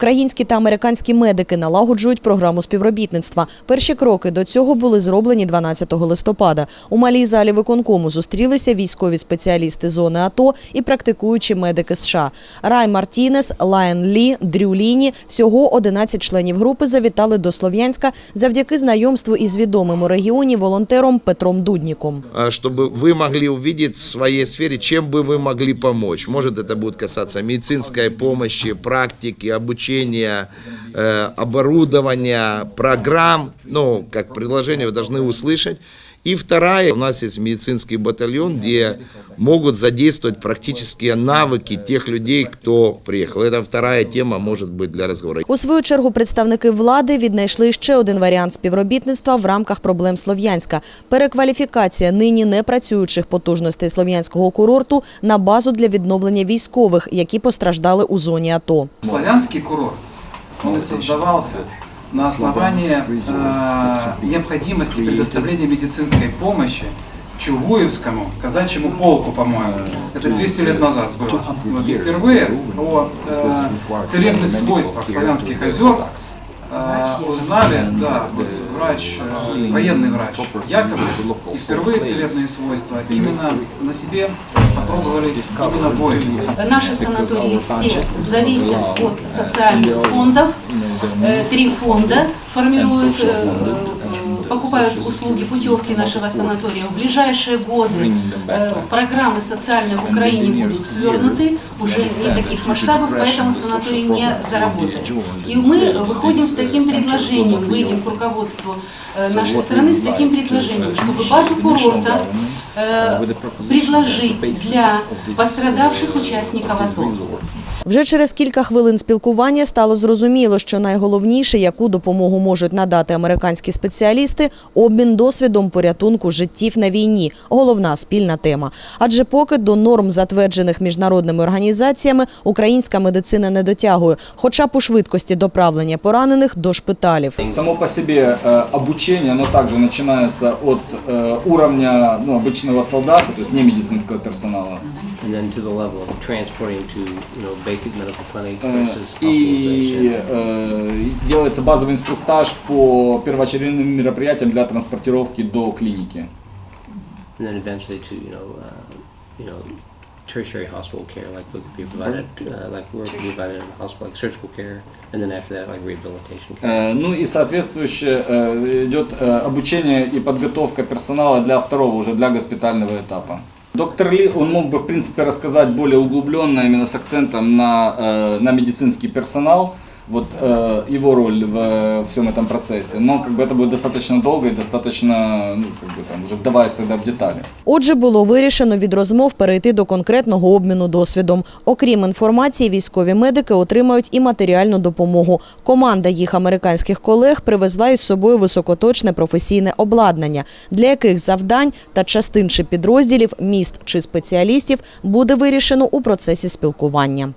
Українські та американські медики налагоджують програму співробітництва. Перші кроки до цього були зроблені 12 листопада. У малій залі виконкому зустрілися військові спеціалісти зони АТО і практикуючі медики США. Рай Мартінес, Лайон Лі, Дрю Ліні – всього 11 членів групи завітали до Слов'янська завдяки знайомству із відомим у регіоні волонтером Петром Дудніком. а, чтобы вы могли увидеть в своей сфере, чем бы вы могли помочь. Может, это будет касаться медицинской помощи, практики, обучения, э, оборудования, программ. Ну, как предложение вы должны услышать. И вторая, у нас есть медицинский батальон, где могут задействовать практические навыки тех людей, кто приехал. Это вторая тема, может быть, для разговора. У свою чергу представники влади віднайшли ще один варіант співробітництва в рамках проблем Слов'янська – перекваліфікація нині не працюючих потужностей слов'янського курорту на базу для відновлення військових, які постраждали у зоні АТО. Славянский курорт, он и создавался на основании э, необходимости предоставления медицинской помощи Чугуевскому казачьему полку, по-моему. Это 200 лет назад было. Вот, и впервые о э, целебных свойствах славянских озер э, узнали, да, вот врач, э, военный врач Яковлев, и впервые целебные свойства именно на себе попробовали именно воины. Наши санатории все зависят от социальных фондов. Э, Три фонда формируют, э, э, покупают услуги, путевки нашего санатория. В ближайшие годы э, программы социальные в Украине будут свернуты, уже не таких масштабов, поэтому санаторий не заработает. И мы выходим с таким предложением, выйдем к руководству э, нашей страны с таким предложением, чтобы базу курорта э, предложить для пострадавших участников АТО. Вже через кілька хвилин спілкування стало зрозуміло, що найголовніше, яку допомогу можуть надати американські спеціалісти – обмін досвідом порятунку життів на війні – головна спільна тема. Адже поки до норм, затверджених міжнародними організаціями, українська медицина не дотягує, хоча у швидкості доправлення поранених до шпиталів. Само по себе э, обучение, оно также начинается от э, уровня ну, обычного солдата, то есть не медицинского персонала. and then to the level of transporting to you know basic medical clinic Э, versus И э, делается базовый инструктаж по первоочередным мероприятиям для транспортировки до клиники. and then eventually to you know uh, you know tertiary hospital care like would be provided uh, like we're provided in the hospital like surgical care and then after that like rehabilitation care. Э, Ну и соответствующе э, идет э, обучение и подготовка персонала для второго, уже для госпитального этапа. Доктор Ли, он мог бы, в принципе, рассказать более углубленно, именно с акцентом на, э, на медицинский персонал, вот э, его роль в э, всем этом процессе. Но как бы это будет достаточно долго и достаточно, ну, как бы там, уже вдаваясь тогда в детали. Отже, було вирішено від розмов перейти до конкретного обміну досвідом. Окрім інформації, військові медики отримають і матеріальну допомогу. Команда їх американських колег привезла із собою високоточне професійне обладнання, для яких завдань та частин чи підрозділів, міст чи спеціалістів буде вирішено у процесі спілкування.